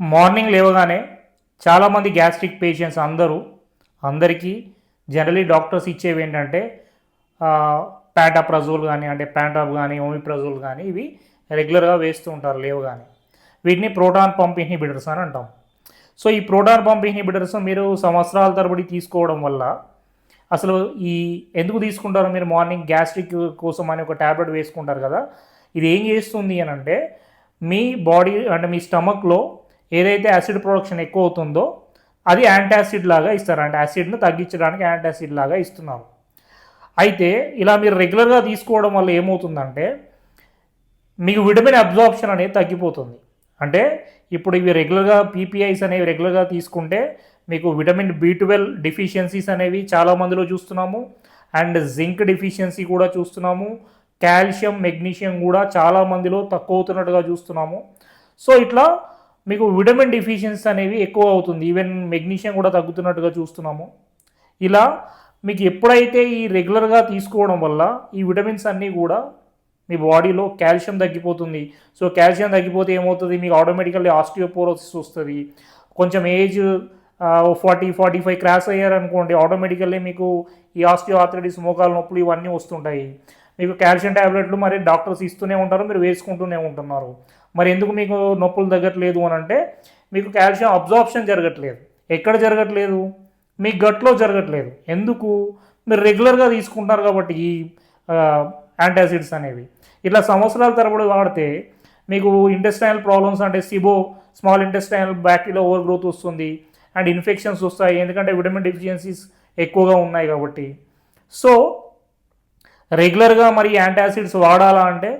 Morning లేవగానే చాలామంది gastric patients అందరూ అందరికీ జనరలీ డాక్టర్స్ ఇచ్చేవి ఏంటంటే ప్యాంటాప్రజోల్ కానీ అంటే ప్యాంటాప్ కానీ ఓమిప్రజోల్ కానీ ఇవి రెగ్యులర్గా వేస్తూ ఉంటారు లేవగానే. వీటిని ప్రోటాన్ పంప్ ఇన్హిబిటర్స్ అని అంటాం. సో ఈ ప్రోటాన్ పంప్ ఇన్హిబిటర్స్ మీరు సంవత్సరాల తరబడి తీసుకోవడం వల్ల అసలు ఈ ఎందుకు తీసుకుంటారు మీరు మార్నింగ్ గ్యాస్ట్రిక్ కోసం అని ఒక ట్యాబ్లెట్ వేసుకుంటారు కదా ఇది ఏం చేస్తుంది అని అంటే మీ బాడీ అంటే మీ స్టమక్లో ఏదైతే యాసిడ్ ప్రొడక్షన్ ఎక్కువ అవుతుందో అది యాంటాసిడ్ లాగా ఇస్తారు. అంటే యాసిడ్ను తగ్గించడానికి యాంటాసిడ్ లాగా ఇస్తున్నారు. అయితే ఇలా మీరు రెగ్యులర్గా తీసుకోవడం వల్ల ఏమవుతుందంటే మీకు విటమిన్ అబ్జార్ప్షన్ అనేది తగ్గిపోతుంది. అంటే ఇప్పుడు ఇవి రెగ్యులర్గా పీపీఐస్ అనేవి రెగ్యులర్గా తీసుకుంటే మీకు విటమిన్ బి ట్వెల్వ్ డిఫిషియన్సీస్ అనేవి చాలా మందిలో చూస్తున్నాము. అండ్ జింక్ డిఫిషియన్సీ కూడా చూస్తున్నాము. కాల్షియం మెగ్నీషియం కూడా చాలా మందిలో తక్కువ అవుతున్నట్టుగా చూస్తున్నాము. సో ఇట్లా మీకు విటమిన్ డిఫిషియన్సీ అనేవి ఎక్కువ అవుతుంది. ఈవెన్ మెగ్నీషియం కూడా తగ్గుతున్నట్టుగా చూస్తున్నాము. ఇలా మీకు ఎప్పుడైతే ఈ రెగ్యులర్గా తీసుకోవడం వల్ల ఈ విటమిన్స్ అన్నీ కూడా మీ బాడీలో కాల్షియం తగ్గిపోతుంది. సో కాల్షియం తగ్గిపోతే ఏమవుతుంది? మీకు ఆటోమేటికల్లీ ఆస్టియోపోరోసిస్ వస్తుంది. కొంచెం age forty forty five cross అయ్యారనుకోండి automatically మీకు ఈ ఆస్టియో ఆర్థరైటిస్ మోకాల నొప్పులు ఇవన్నీ వస్తుంటాయి. మీకు కాల్షియం ట్యాబ్లెట్లు మరి డాక్టర్స్ ఇస్తూనే ఉంటారు మీరు వేసుకుంటూనే ఉంటున్నారు. మరి ఎందుకు మీకు నొప్పులు తగ్గట్లేదు అని అంటే మీకు కాల్షియం అబ్జార్ప్షన్ జరగట్లేదు. ఎక్కడ జరగట్లేదు? మీ గట్లో జరగట్లేదు. ఎందుకు? మీరు రెగ్యులర్గా తీసుకుంటారు కాబట్టి ఈ యాంటాసిడ్స్ అనేవి. ఇట్లా సంవత్సరాల తరబడి వాడితే మీకు ఇంటెస్టైనల్ ప్రాబ్లమ్స్ అంటే SIBO small intestinal bacteria over growth వస్తుంది అండ్ ఇన్ఫెక్షన్స్ వస్తాయి. ఎందుకంటే విటమిన్ డెఫిషియన్సీస్ ఎక్కువగా ఉన్నాయి కాబట్టి. సో రెగ్యులర్గా మరి యాంటాసిడ్స్ వాడాలా అంటే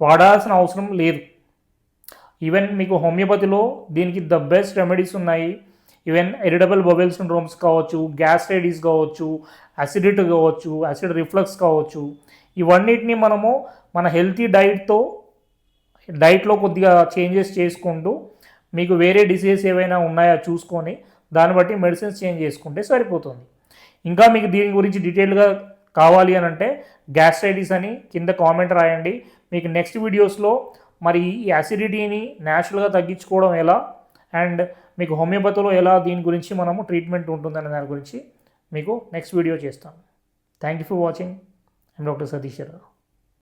వాడాల్సిన అవసరం లేదు. ఈవెన్ మీకు హోమియోపతిలో దీనికి ద బెస్ట్ రెమెడీస్ ఉన్నాయి. ఈవెన్ ఇరిటబుల్ బొబెల్ సిండ్రోమ్స్ కావచ్చు గ్యాస్ట్రైటిస్ కావచ్చు అసిడిటీ కావచ్చు యాసిడ్ రిఫ్లక్స్ కావచ్చు. ఇవన్నిటిని మనము మన హెల్తీ డైట్తో డైట్లో కొద్దిగా చేంజెస్ చేసుకుంటూ మీకు వేరే డిసీజెస్ ఏవైనా ఉన్నాయా చూసుకొని దాన్ని బట్టి మెడిసిన్స్ చేంజ్ చేసుకుంటే సరిపోతుంది. ఇంకా మీకు దీని గురించి డీటెయిల్గా కావాలి అని అంటే గ్యాస్ట్రైటిస్ అని కింద కామెంట్ రాయండి. మీకు నెక్స్ట్ వీడియోస్లో మరి ఈ యాసిడిటీని న్యాచురల్గా తగ్గించుకోవడం ఎలా? అండ్ మీకు హోమియోపతిలో ఎలా దీని గురించి మనము ట్రీట్మెంట్ ఉంటుందనే దాని గురించి మీకు నెక్స్ట్ వీడియో చేస్తాను. Thank you for watching I'm doctor Satish Rao